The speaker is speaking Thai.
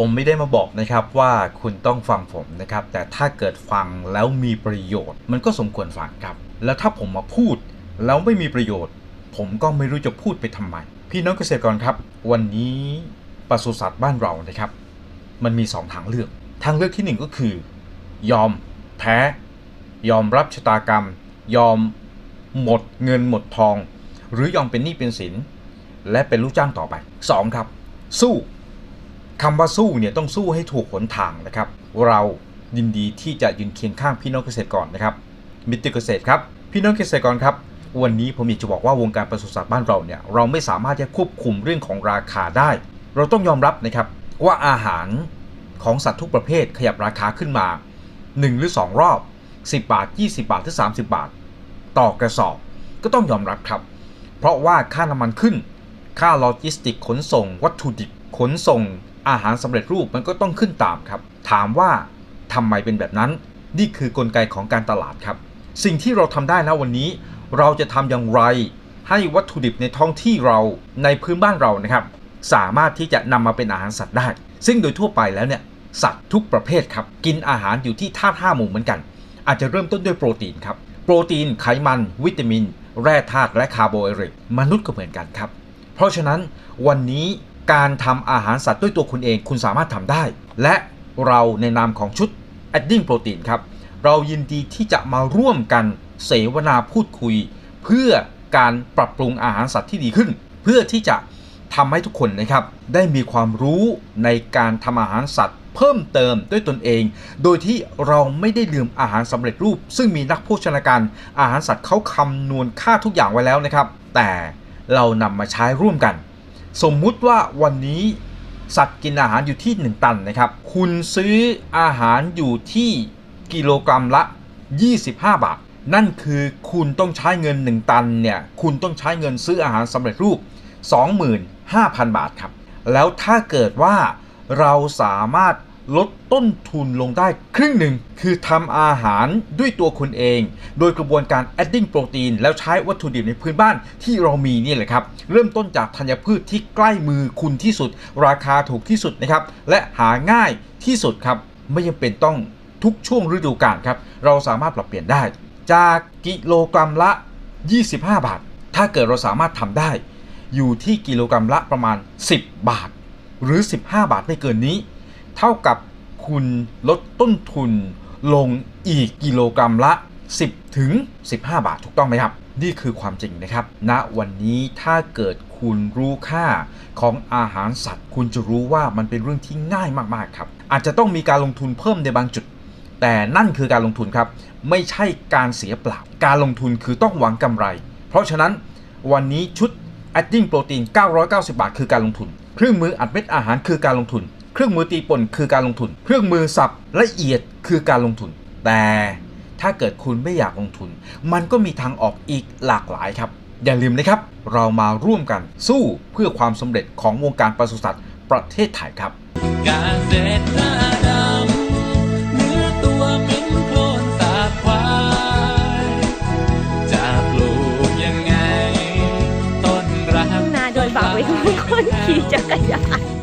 ผมไม่ได้มาบอกนะครับว่าคุณต้องฟังผมนะครับ แต่ถ้าเกิดฟังแล้วมีประโยชน์ มันก็สมควรฟังครับ แล้วถ้าผมมาพูดแล้วไม่มีประโยชน์ ผมก็ไม่รู้จะพูดไปทำไม พี่น้องเกษตรกรครับ วันนี้ปศุสัตว์บ้านเรานะครับ มันมี 2 ทางเลือก ทางเลือกทีหนึ่1 ก็คือ ยอมแพ้ ยอมรับชะตากรรม ยอมหมดเงินหมดทอง หรือยอมเป็นหนี้เป็นสิน และเป็นลูกจ้างต่อไป 2 ครับ สู้ คำว่าสู้เนี่ยต้องสู้ให้ถูกหนทางนะครับ เรายินดีที่จะยืนเคียงข้างพี่น้องเกษตรกรนะครับ มิตรเกษตรครับ พี่น้องเกษตรกรครับ วันนี้ผมอยากจะบอกว่าวงการปศุสัตว์บ้านเราเนี่ยเราไม่สามารถจะควบคุมเรื่องของราคาได้ เราต้องยอมรับนะครับว่าอาหารของสัตว์ทุกประเภทขยับราคาขึ้นมา 1 หรือ 2 รอบ 10 บาท 20 บาทหรือ30 บาท ต่อกระสอบก็ต้องยอมรับครับ เพราะว่าค่าน้ำมันขึ้น ค่าโลจิสติกขนส่ง วัตถุดิบขนส่ง อาหารสำเร็จรูปมันก็ต้องขึ้นตามครับ ถามว่าทำไมเป็นแบบนั้น นี่คือกลไกของการตลาดครับ สิ่งที่เราทำได้นะวันนี้ เราจะทำอย่างไร ให้วัตถุดิบในท้องที่เราในพื้นบ้านเรานะครับ สามารถที่จะนำมาเป็นอาหารสัตว์ได้ ซึ่งโดยทั่วไปแล้วเนี่ยสัตว์ทุกประเภทครับ กินอาหารอยู่ที่ธาตุห้าหมู่เหมือนกัน อาจจะเริ่มต้นด้วยโปรตีนครับ โปรตีนไขมัน วิตามิน แร่ธาตุและคาร์โบไฮเดรตมนุษย์ก็เหมือนกันครับ เพราะฉะนั้นวันนี้ การทำอาหารสัตว์ด้วยตัวคุณเองคุณสามารถทำได้ และเราในนามของชุด Adding Protein ครับ เรายินดีที่จะมาร่วมกันเสวนาพูดคุย เพื่อการปรับปรุงอาหารสัตว์ที่ดีขึ้น เพื่อที่จะทำให้ทุกคนนะครับ ได้มีความรู้ในการทำอาหารสัตว์เพิ่มเติมด้วยตนเอง โดยที่เราไม่ได้ลืมอาหารสำเร็จรูป ซึ่งมีนักโภชนาการ อาหารสัตว์เขาคำนวณค่าทุกอย่างไว้แล้วนะครับ แต่เรานำมาใช้ร่วมกัน สมมุติว่าวันนี้สัตว์กินอาหารอยู่ที่ 1 ตันนะครับ คุณซื้ออาหารอยู่ที่กิโลกรัมละ 25 บาท นั่นคือคุณต้องใช้เงิน 1 ตันเนี่ยคุณต้องใช้เงินซื้ออาหารสำเร็จรูป 25,000 บาทครับ แล้วถ้าเกิดว่าเราสามารถ ลดต้นทุนลงได้ครึ่งหนึ่ง คือทำอาหารด้วยตัวคุณเอง โดยกระบวนการ adding โปรตีน แล้วใช้วัตถุดิบในพื้นบ้านที่เรามีนี่แหละครับ เริ่มต้นจากธัญพืชที่ใกล้มือคุณที่สุด ราคาถูกที่สุดนะครับ และหาง่ายที่สุดครับ ไม่จำเป็นต้องทุกช่วงฤดูกาลครับ เราสามารถปรับเปลี่ยนได้ จากกิโลกรัมละ 25 บาท ถ้าเกิดเราสามารถทำได้ อยู่ที่กิโลกรัมละประมาณ 10 บาท หรือ 15 บาทไม่เกินนี้ เท่ากับคุณลดต้นทุนลงอีกกิโลกรัมละ 10 ถึง 15 บาทถูกต้องไหมครับ นี่คือความจริงนะครับณวันนี้ถ้าเกิดคุณรู้ค่าของอาหารสัตว์ คุณจะรู้ว่ามันเป็นเรื่องที่ง่ายมากๆครับ อาจจะต้องมีการลงทุนเพิ่มในบางจุด แต่นั่นคือการลงทุนครับ ไม่ใช่การเสียเปล่า การลงทุนคือต้องหวังกำไร เพราะฉะนั้นวันนี้ชุด Adding Protein 990 บาท คือการลงทุน เครื่องมืออัดเม็ดอาหารคือการลงทุน เครื่องมือตีป่นคือการลงทุน เครื่องมือสับละเอียดคือการลงทุน แต่ถ้าเกิดคุณไม่อยากลงทุน มันก็มีทางออกอีกหลากหลายครับ อย่าลืมนะครับ เรามาร่วมกันสู้เพื่อความสำเร็จของวงการปศุสัตว์ประเทศไทยครับกาเศษหน้าดำเนื้อตัวเหม็นโคลนสาบควายจะปลูกยังไง ต้นรักนาโดนฝากไว้ทุกคนขี่จักรยาน